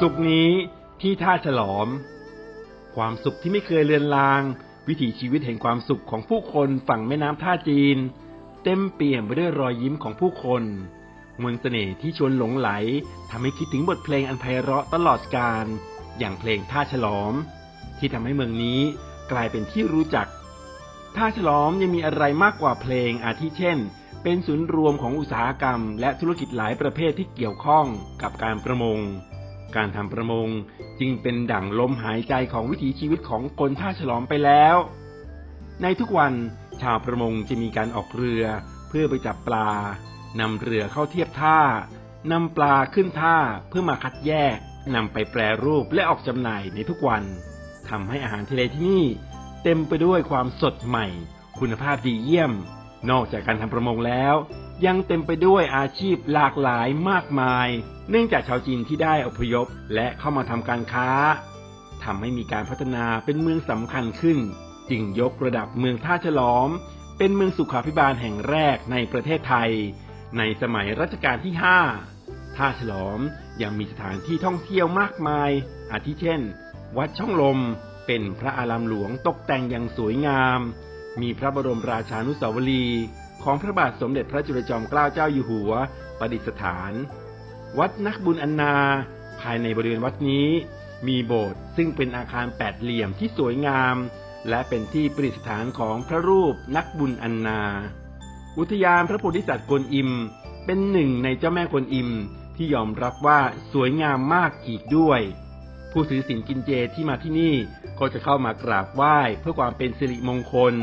สุกนี้ที่ท่าฉลอม ความสุขที่ไม่เคยเลือนลาง วิถีชีวิตแห่งความสุขของผู้คนฝั่งแม่น้ำท่าจีน เต็มเปี่ยมไปด้วยรอยยิ้มของผู้คน มนต์เสน่ห์ที่ชวนหลงไหลทำให้คิดถึงบทเพลงอันไพเราะตลอดกาลอย่างเพลงท่าฉลอม ที่ทำให้เมืองนี้กลายเป็นที่รู้จัก ท่าฉลอมยังมีอะไรมากกว่าเพลงอาทิเช่น เป็นศูนย์รวมของอุตสาหกรรม และธุรกิจหลายประเภทที่เกี่ยวข้องกับการประมง การทำประมงจึงเป็นดั่งลมหายใจของวิถีชีวิตของคนท่าฉลอมไปแล้ว ในทุกวันชาวประมงจะมีการออกเรือ เพื่อไปจับปลานำเรือเข้าเทียบท่านำปลาขึ้นท่าเพื่อมาคัดแยกนำไปแปรรูปและออกจำหน่ายในทุกวันทำให้อาหารทะเลที่นี่ เต็มไปด้วยความสดใหม่ คุณภาพดีเยี่ยม นอกจากการทำประมงแล้ว ยังเต็มไปด้วยอาชีพหลากหลายมากมาย เนื่องจากชาวจีนที่ได้อพยพและเข้ามาทำการค้าทำให้มีการพัฒนาเป็นเมืองสำคัญขึ้น จึงยกระดับเมืองท่าฉลอม เป็นเมืองสุขาภิบาลแห่งแรกในประเทศไทย ในสมัยรัชกาลที่ 5 ท่าฉลอมยังมีสถานที่ท่องเที่ยวมากมาย อาทิเช่น วัดช่องลม เป็นพระอารามหลวงตกแต่งอย่างสวยงาม มีพระบรมราชานุสาวรีย์ ของพระบาทสมเด็จพระจุลจอมเกล้าเจ้าอยู่หัว ประดิษฐาน วัดนักบุญอันนา ภายในบริเวณวัดนี้ มีโบสถ์ซึ่งเป็นอาคารแปดเหลี่ยมที่สวยงาม และเป็นที่ประดิษฐานของพระรูปนักบุญอันนา อุทยานพระโพธิสัตว์กวนอิม เป็นหนึ่งในเจ้าแม่กวนอิมที่ยอมรับว่าสวยงามมากอีกด้วย ผู้ถือศีลกินเจที่มาที่นี่ก็จะเข้ามากราบไหว้เพื่อความเป็นสิริมงคล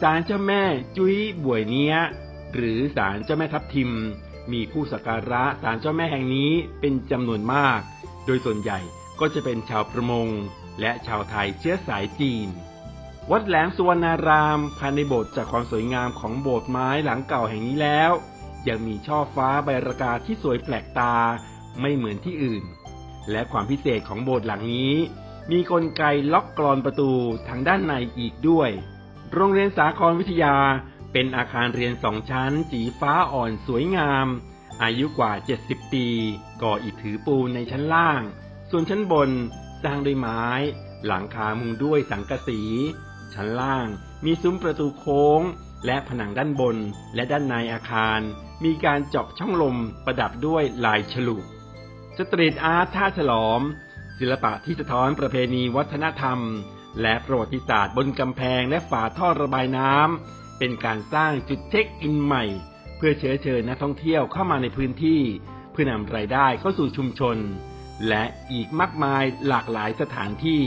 ศาลเจ้าแม่จุ้ยบวยเนี้ย หรือศาลเจ้าแม่ทับทิม มีผู้สักการะศาลเจ้าแม่แห่งนี้เป็นจำนวนมาก โดยส่วนใหญ่ก็จะเป็นชาวประมง และชาวไทยเชื้อสายจีน วัดแหลมสุวรรณารามภายในโบสถ์จากความสวยงามของโบสถ์ไม้หลังเก่าแห่งนี้แล้ว ยังมีช่อฟ้าใบระกาที่สวยแปลกตาไม่เหมือนที่อื่น และความพิเศษของโบสถ์หลังนี้ มีกลไกล็อกกรอนประตูทางด้านในอีกด้วย โรงเรียนสาครวิทยาเป็นอาคารเรียนสองชั้น สีฟ้าอ่อนสวยงาม อายุกว่า 70 ปี ก่ออิฐถือปูนในชั้นล่าง ส่วนชั้นบนสร้างด้วยไม้ หลังคามุงด้วยสังกะสี ชั้นล่างมีซุ้มประตูโค้ง และผนังด้านบนและด้านในอาคาร มีการเจาะช่องลมประดับด้วยลายฉลุสตรีทอาร์ตท่าฉลอม ศิลปะที่สะท้อนประเพณีวัฒนธรรม และประวัติศาสตร์บนกำแพงและฝาท่อระบายน้ำเป็นการสร้างจุดเช็คอินใหม่ เพื่อเชื้อเชิญนักท่องเที่ยวเข้ามาในพื้นที่ เพื่อนำรายได้เข้าสู่ชุมชน และอีกมากมายหลากหลายสถานที่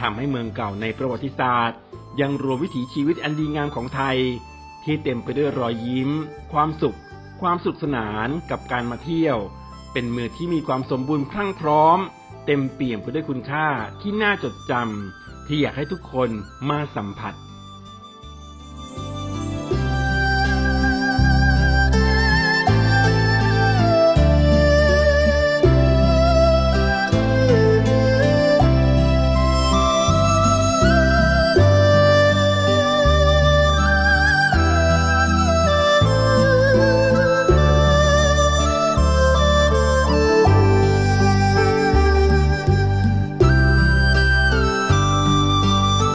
ทำให้เมืองเก่าในประวัติศาสตร์ ยังรวมวิถีชีวิตอันดีงามของไทย ที่เต็มไปด้วยรอยยิ้ม ความสุข ความสุขสนานกับการมาเที่ยว เป็นเมืองที่มีความสมบูรณ์พรั่งพร้อม เต็มเปี่ยมไปด้วยคุณค่าที่น่าจดจำ ที่อยากให้ทุกคนมาสัมผัส